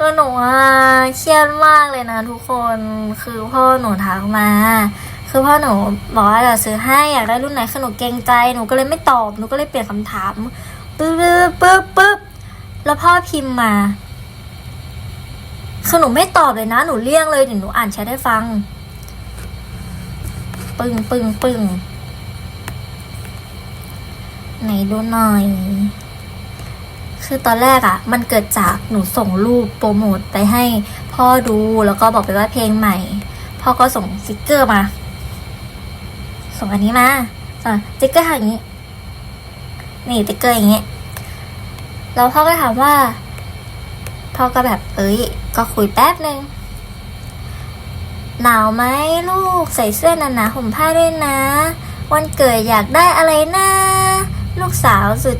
คือหนูอะเครียดมากเลยนะทุกคนคือพ่อหนูทักมา คือพ่อหนูบอกว่าจะซื้อให้อยากได้รุ่นไหนคือหนูเกรงใจหนูก็เลยไม่ตอบหนูก็เลยเปลี่ยนคำถามปึ๊บปึ๊บปึ๊บปึ๊บแล้วพ่อพิมพ์มาคือหนูไม่ตอบเลยนะ หนูเลี่ยงเลยเดี๋ยวหนูอ่านแชทให้ฟัง ปึ้งปึ้งปึ้งไหนดูหน่อย คือตอนแรกอะ่ะ มันเกิดจากหนูส่งรูปโปรโมทไปให้พ่อดูแล้วก็บอกไปว่าเพลงใหม่ พ่อก็ส่งสติกเกอร์มา ส่งอันนี้มาส่งสติกเกอร์อย่างนี้ นี่สติกเกอร์อย่างนี้แล้วพ่อก็ถามว่า พ่อก็แบบเอ้ย ก็คุยแป๊บหนึ่งหนาวไหมลูกใส่เสื้อหนาๆห่มผ้าด้วยนะ วันเกิดอยากได้อะไรนะ ลูกสาวสุด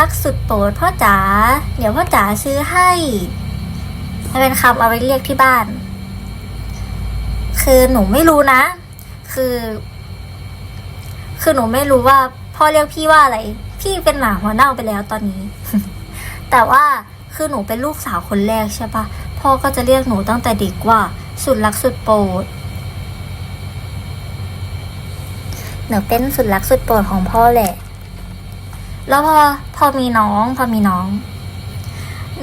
รักสุดโปรดพ่อจ๋า เดี๋ยวพ่อจ๋าซื้อให้ให้เป็นคำเอาไว้เรียกที่บ้าน คือหนูไม่รู้นะ คือ คือหนูไม่รู้ว่าพ่อเรียกพี่ว่าอะไร พี่เป็นหมาหัวเน่าไปแล้วตอนนี้ แต่ว่าคือหนูเป็นลูกสาวคนแรกใช่ปะพ่อก็จะเรียกหนูตั้งแต่เด็กว่า สุดรักสุดโปรดหนูเป็นสุดรักสุดโปรดของพ่อแหละ แล้วพอพอมีน้อง พอมีน้อง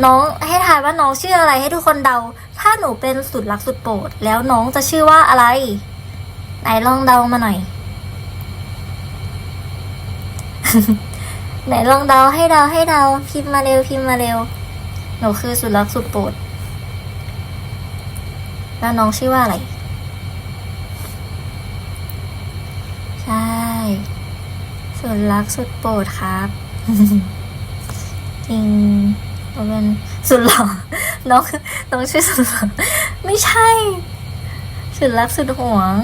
น้องให้ทายว่าน้องชื่ออะไรให้ทุกคนเดา ถ้าหนูเป็นสุดรักสุดโปรด แล้วน้องจะชื่อว่าอะไร ไหนลองเดามาหน่อย ไหนลองเดาให้เดาให้เดาพิมพ์มาเร็วพิมพ์มาเร็ว หนูคือสุดรักสุดโปรด แล้วน้องชื่อว่าอะไร ใช่ สุดรักสุดโปรดครับจริงเราเป็นสุดหล่อน้องน้องชื่อสุดหล่อไม่ใช่ สุดรักสุดหวง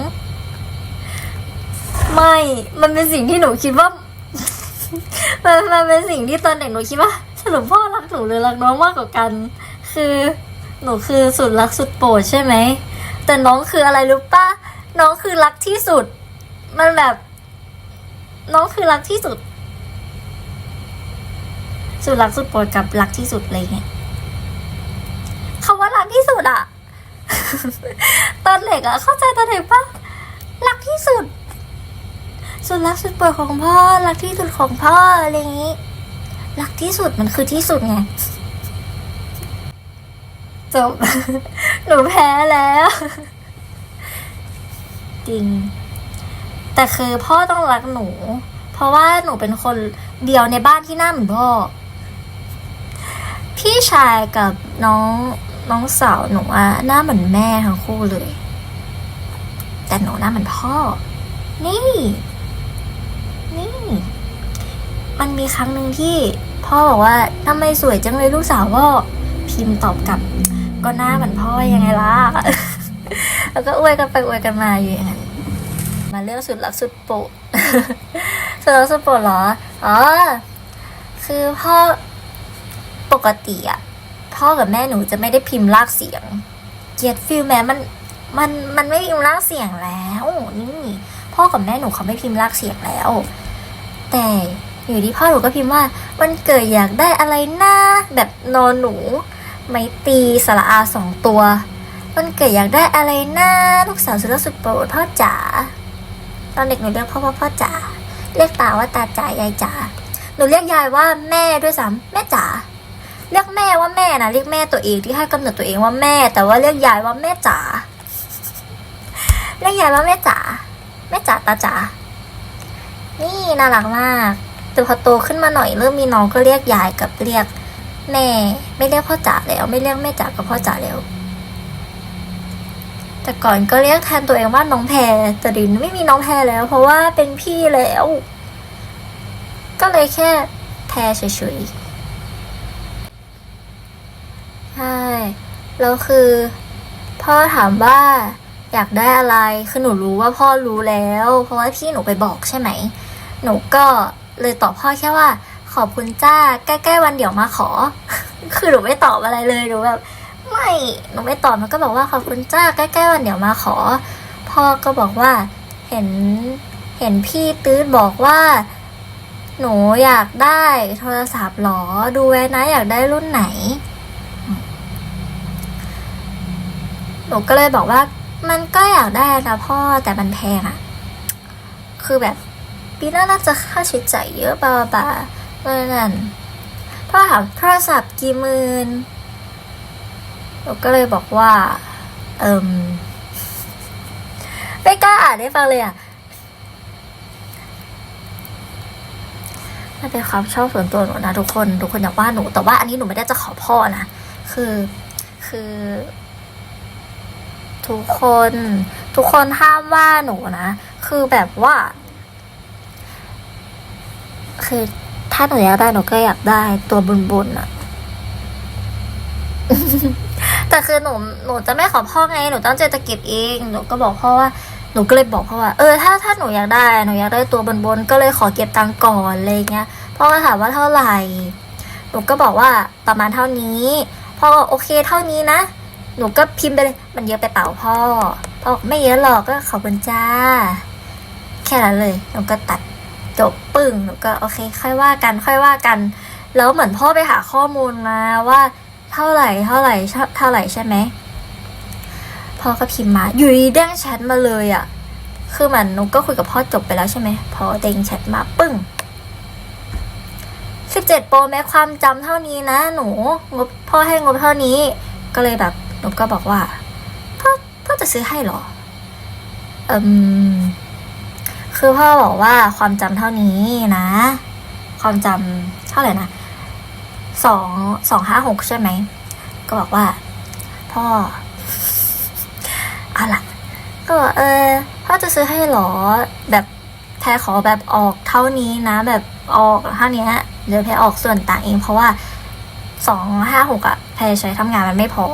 ไม่ มันเป็นสิ่งที่หนูคิดว่า มันมันเป็นสิ่งที่ตอนเด็กหนูคิดว่าสรุปพ่อรักหนูหรือรักน้องมากกว่ากัน คือหนูคือสุดรักสุดโปรดใช่ไหมแต่น้องคืออะไรรู้ปะน้องคือรักที่สุด มันแบบ น้องคือรักที่สุด สุดรักสุดโปรดกับรักที่สุดอะไรเงี้ยคำว่ารักที่สุดอะตอนเด็กอะเข้าใจตอนเด็กปะรักที่สุด สุดรักสุดโปรดของพ่อ รักที่สุดของพ่ออะไรอย่างงี้รักที่สุดมันคือที่สุดไงจบหนูแพ้แล้ว จริง แต่คือพ่อต้องรักหนู เพราะว่าหนูเป็นคนเดียวในบ้านที่หน้าเหมือนพ่อ พี่ชายกับน้องน้องสาวหนูอะหน้าเหมือนแม่ทั้งคู่เลย แต่หนูหน้าเหมือนพ่อ นี่ นี่ มันมีครั้งหนึ่งที่พ่อบอกว่าทำไมสวยจังเลยลูกสาวพ่อพิมพ์ตอบกลับ ก็หน้าเหมือนพ่อยังไงล่ะ แล้วก็อวยกันไปอวยกันมาอยู่อย่างนั้น มาเรื่องสุดรักสุดโปรดสุดรักสุดโปรดเหรอ อ๋อ คือพ่อปกติอะพ่อกับแม่หนูจะไม่ได้พิมพ์ลากเสียง เกียดฟิลแม้มันมันมันไม่พิมพ์ลากเสียงแล้วนี่พ่อกับแม่หนูเขาไม่พิมพ์ลากเสียงแล้ว แต่อยู่ที่พ่อหนูก็พิมพ์ว่าวันเกิดอยากได้อะไรนะแบบนอนหนู ไม่ตีสระอาสองตัววันเกิดอยากได้อะไรนะลูกสาวสุดรักสุดโปรดพ่อจ๋า ตอนเด็กหนูเรียกพ่อว่าพ่อจ๋าเรียกตาว่าตาจ๋ายายจ๋าหนูเรียกยายว่าแม่ด้วยซ้ำแม่จ๋าเรียกแม่ว่าแม่นะเรียกแม่ตัวเองที่ให้กำเนิดตัวเองว่าแม่ แต่ว่าเรียกยายว่าแม่จ๋าเรียกยายว่าแม่จ๋าแม่จ๋าตาจ๋านี่น่ารักมากแต่พอโตขึ้นมาหน่อยเริ่มมีน้องก็เรียกยายกับเรียกแม่ ไม่เรียกพ่อจ๋าแล้ว ไม่เรียกแม่จ๋ากับพ่อจ๋าแล้ว แต่ก่อนก็เรียกแทนตัวเองว่าน้องแพรแต่ดินไม่มีน้องแพรแล้ว เพราะว่าเป็นพี่แล้ว ก็เลยแค่แพรเฉยๆใช่แล้วคือ พ่อถามว่าอยากได้อะไร คือหนูรู้ว่าพ่อรู้แล้ว เพราะว่าพี่หนูไปบอกใช่ไหม หนูก็เลยตอบพ่อแค่ว่า ขอบคุณจ้า ใกล้ๆวันเดี๋ยวมาขอ คือหนูไม่ตอบอะไรเลย หนูแบบ ไม่หนูไม่ตอบมันก็บอกว่าขอบคุณจ้าใกล้ๆวันเดี๋ยวมาขอ พ่อก็บอกว่าเห็นเห็นพี่ตื้ดบอกว่า หนูอยากได้โทรศัพท์หรอดูไว้นะอยากได้รุ่นไหน หนูก็เลยบอกว่า มันก็อยากได้นะพ่อแต่มันแพงอะคือแบบปีหน้าน่าจะค่าใช้จ่ายเยอะป่าป่าเมื่อนั้นพ่อถามโทรศัพท์กี่หมื่น หนูก็เลยบอกว่า เอิมไม่กล้าอ่านให้ฟังเลยอะมันเป็นความชอบส่วนตัวหนูนะทุกคนทุกคนอยากว่าหนู แต่ว่าอันนี้หนูไม่ได้จะขอพ่อนะคือคือ ทุกคน ทุกคนห้ามว่าหนูนะคือแบบว่า คือถ้าหนูอยากได้หนูก็อยากได้ตัวบุญๆอะ แต่คือหนูหนูจะไม่ขอพ่อไงหนูตั้งใจจะเก็บเองหนูก็บอกพ่อว่าหนูก็เลยบอกพ่อว่าเออถ้าถ้าหนูอยากได้หนูอยากได้ตัวบนๆก็เลยขอเก็บตังก่อนอะไรเงี้ยพ่อก็ถามว่าเท่าไหร่หนูก็บอกว่าประมาณเท่านี้พ่อก็โอเคเท่านี้นะ หนูก็พิมพ์ไปเลยมันเยอะไปเปล่าพ่อพ่อไม่เยอะหรอกก็ขอบคุณจ้า แค่นั้นเลยหนูก็ตัดจบปึ้งหนูก็โอเค ค่อยว่ากันค่อยว่ากัน แล้วเหมือนพ่อไปหาข้อมูลมาว่า เท่าไหร่เท่าไหร่เท่าไหร่ใช่ไหมพ่อก็พิมพ์มา อยู่ดีเด้งแชทมาเลยอะ่ะ คือเหมือนหนูก็คุยกับพ่อจบไปแล้วใช่ไหมพอเด้งแชทมาปึ้งสิบเจ็ดโปรแม้ความจำเท่านี้นะ หนูงบพ่อให้งบเท่านี้ ก็เลยแบบหนูก็บอกว่าพ่อพ่อจะซื้อให้เหรออืมคือพ่อบอกว่าความจำเท่านี้นะ ความจำเท่าไหร่นะ สองสองห้าหกใช่ไหม ก็บอกว่า พ่อเอาล่ะ ก็บอกเออพ่อจะซื้อให้หรอแบบแพรขอแบบออกเท่านี้นะ แบบออกเท่านี้เดี๋ยวแพรออกส่วนต่างเองเพราะว่าสองห้าหกอะแพรใช้ทำงานมันไม่พอ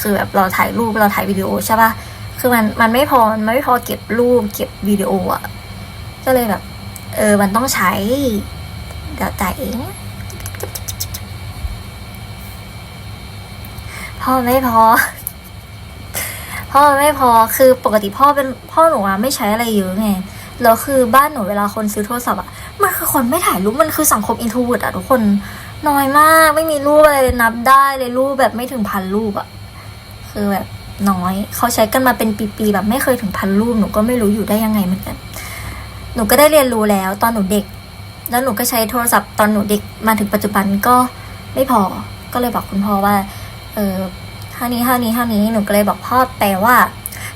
คือแบบเราถ่ายรูปเราถ่ายวิดีโอใช่ปะคือมันมันไม่พอมันไม่พอเก็บรูปเก็บวิดีโออะก็เลยแบบ เออมันต้องใช้เดี๋ยวจ่ายเอง พ่อไม่พอ พ่อไม่พอคือปกติพ่อเป็นพ่อหนูอะไม่ใช้อะไรเยอะไงแล้วคือบ้านหนูเวลาคนซื้อโทรศัพท์อะมันคือคนไม่ถ่ายรูปมันคือสังคมอินโทรเวิร์ดอะทุกคนน้อยมากไม่มีรูปอะไรนับได้เลยรูปแบบไม่ถึงพันรูปอะคือแบบน้อย เขาใช้กันมาเป็นปีๆแบบไม่เคยถึงพันรูปหนูก็ไม่รู้อยู่ได้ยังไงเหมือนกัน หนูก็ได้เรียนรู้แล้ว ตอนหนูเด็ก แล้วหนูก็ใช้โทรศัพท์ตอนหนูเด็กมาถึงปัจจุบันก็ไม่พอก็เลยบอกคุณพ่อว่า เออเท่านี้เท่านี้เท่านี้หนูก็เลยบอกพ่อแปลว่า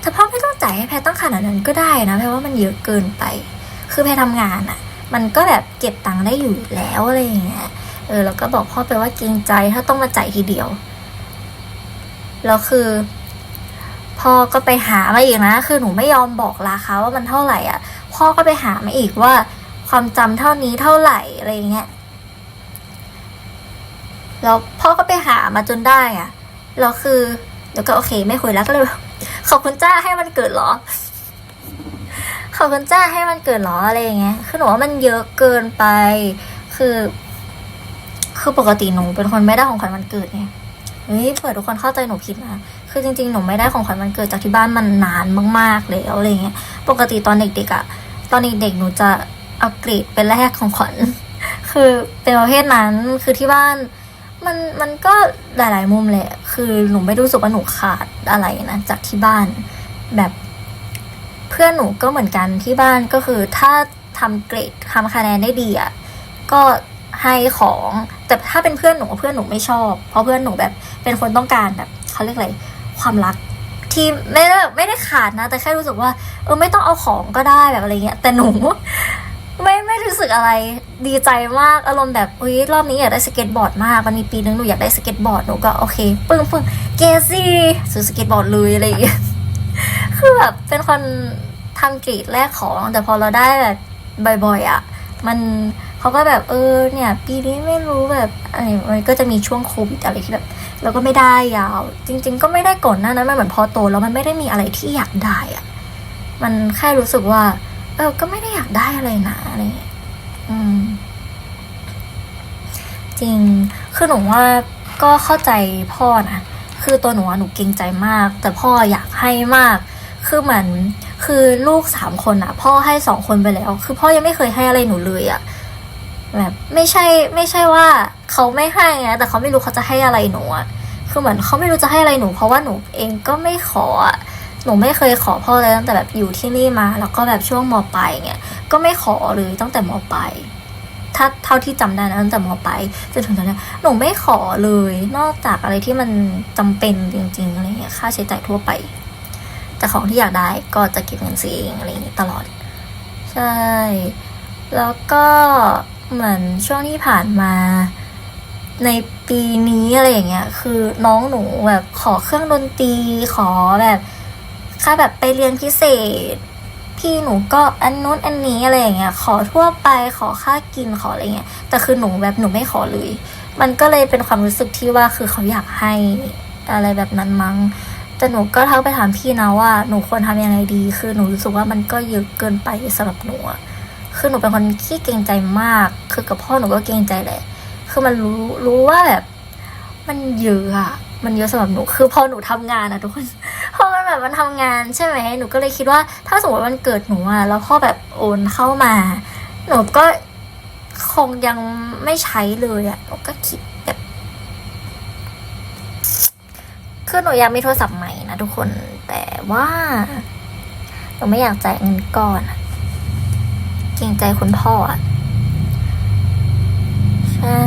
แต่พ่อไม่ต้องจ่ายให้แพรต้องขนาดนั้นก็ได้นะแพรว่ามันเยอะเกินไป คือแพรทำงานอะ่ะ มันก็แบบเก็บตังค์ได้อยู่แล้วอะไรอย่างเงี้ยเออแล้วก็บอกพ่อไปว่าเกรงใจถ้าต้องมาจ่ายทีเดียวแล้วคือพ่อก็ไปหามาอีกนะ คือหนูไม่ยอมบอกราคาว่ามันเท่าไหร่อะ พ่อก็ไปหามาอีกว่า ความจำเท่านี้เท่าไหร่อะไรอย่างเงี้ย แล้วพ่อก็ไปหามาจนได้อะแล้วคือเดี๋ยวก็โอเค ไม่คุยแล้วก็เลยขอบคุณจ้าให้มันเกิดเหรอ ขอบคุณจ้าให้มันเกิดเหรออะไรอย่างเงี้ย คือหนูว่ามันเยอะเกินไป คือ คือปกติหนูเป็นคนไม่ได้ของขวัญวันเกิดไงเฮ้ยเผื่อทุกคนเข้าใจหนูผิดนะคือจริงๆ หนูไม่ได้ของขวัญวันเกิดจากที่บ้านมันนานมากๆแล้วอะไรเงี้ย ปกติตอนเด็กๆอะตอนเด็กๆหนูจะเอาเกรดเป็นแรกของขวัญ คือเป็นประเภทนั้น คือที่บ้าน มันมันก็หลาย ๆ มุมเลยอะคือหนูไม่รู้สึกว่าหนูขาดอะไรนะจากที่บ้านแบบเพื่อนหนูก็เหมือนกันที่บ้านก็คือถ้าทำเกรดทำคะแนนได้ดีอะก็ให้ของแต่ถ้าเป็นเพื่อนหนูเพื่อนหนูไม่ชอบ เพราะเพื่อนหนูแบบเป็นคนต้องการแบบเขาเรียกอะไรความรักที่ไม่ได้ไม่ได้ขาดนะ แต่แค่รู้สึกว่า เออไม่ต้องเอาของก็ได้แบบอะไรเงี้ยแต่หนู ไม่ไม่รู้สึกอะไรดีใจมากอารมณ์แบบอุ้ยรอบนี้อยากได้สเก็ตบอร์ดมาก มันมีปีนึงหนูอยากได้สเก็ตบอร์ดหนูก็โอเคปึ้งปึ้งเกซี่ซื้อสเก็ตบอร์ดเลยอะไรอย่างเงี้ยคือแบบเป็นคนทำกรีดแรกของ แต่พอเราได้แบบบ่อยๆอะ มันเขาก็แบบเออเนี่ย ปีนี้ไม่รู้แบบอะไรมันก็จะมีช่วงโควิดอะไรที่แบบ เราก็ไม่ได้ยาว จริง ๆ ก็ไม่ได้ก่อนหน้านั้นมันเหมือนพอโตแล้วมันไม่ได้มีอะไรที่อยากได้อะ มันแค่รู้สึกว่า เออก็ไม่ได้อยากได้อะไรนะอะไรเงี้ยอืม จริง คือหนูว่าก็เข้าใจพ่อนะ คือตัวหนูหนูเกรงใจมาก แต่พ่ออยากให้มาก คือเหมือนคือลูกสามคนอะพ่อให้สองคนไปแล้ว คือพ่อยังไม่เคยให้อะไรหนูเลยอะแบบไม่ใช่ไม่ใช่ว่าเขาไม่ให้ไงแต่เขาไม่รู้เขาจะให้อะไรหนูอะคือเหมือนเขาไม่รู้จะให้อะไรหนู เพราะว่าหนูเองก็ไม่ขออะ หนูไม่เคยขอพ่อเลยตั้งแต่แบบอยู่ที่นี่มา แล้วก็แบบช่วงมปลายเงี้ยก็ไม่ขอเลยตั้งแต่มปลายถ้าเท่าที่จำได้นะตั้งแต่มปลายจนถึงตอนนี้หนูไม่ขอเลย นอกจากอะไรที่มันจำเป็นจริงๆอะไรเงี้ยค่าใช้จ่ายทั่วไป แต่ของที่อยากได้ก็จะเก็บเงินซื้อเองอะไรอย่างงี้ตลอด ใช่ แล้วก็เหมือนช่วงที่ผ่านมาในปีนี้อะไรอย่างเงี้ย คือน้องหนูแบบขอเครื่องดนตรีขอแบบ ค่าแบบไปเรียนพิเศษ พี่หนูก็อันนู้นอันนี้อะไรอย่างเงี้ย ขอทั่วไปขอค่ากินขออะไรเงี้ย แต่คือหนูแบบหนูไม่ขอเลย มันก็เลยเป็นความรู้สึกที่ว่าคือเขาอยากให้อะไรแบบนั้นมั้ง แต่หนูก็ทักไปถามพี่นะว่าหนูควรทำยังไงดี คือหนูรู้สึกว่ามันก็เยอะเกินไปสำหรับหนูอะคือหนูเป็นคนขี้เกรงใจมาก คือกับพ่อหนูก็เกรงใจแหละ คือมันรู้รู้ว่าแบบมันเยอะอะมันเยอะสำหรับหนู คือพอหนูทำงานอะทุกคน แบบมันทำงานใช่ไหมหนูก็เลยคิดว่า ถ้าสมมติวันเกิดหนูอะแล้วพ่อแบบโอนเข้ามา หนูก็คงยังไม่ใช้เลยอะหนูก็คิดแบบคือหนูอยากมีโทรศัพท์ใหม่นะทุกคนแต่ว่าหนูไม่อยากจ่ายเงินก้อนเกรงใจคุณพ่ออะใช่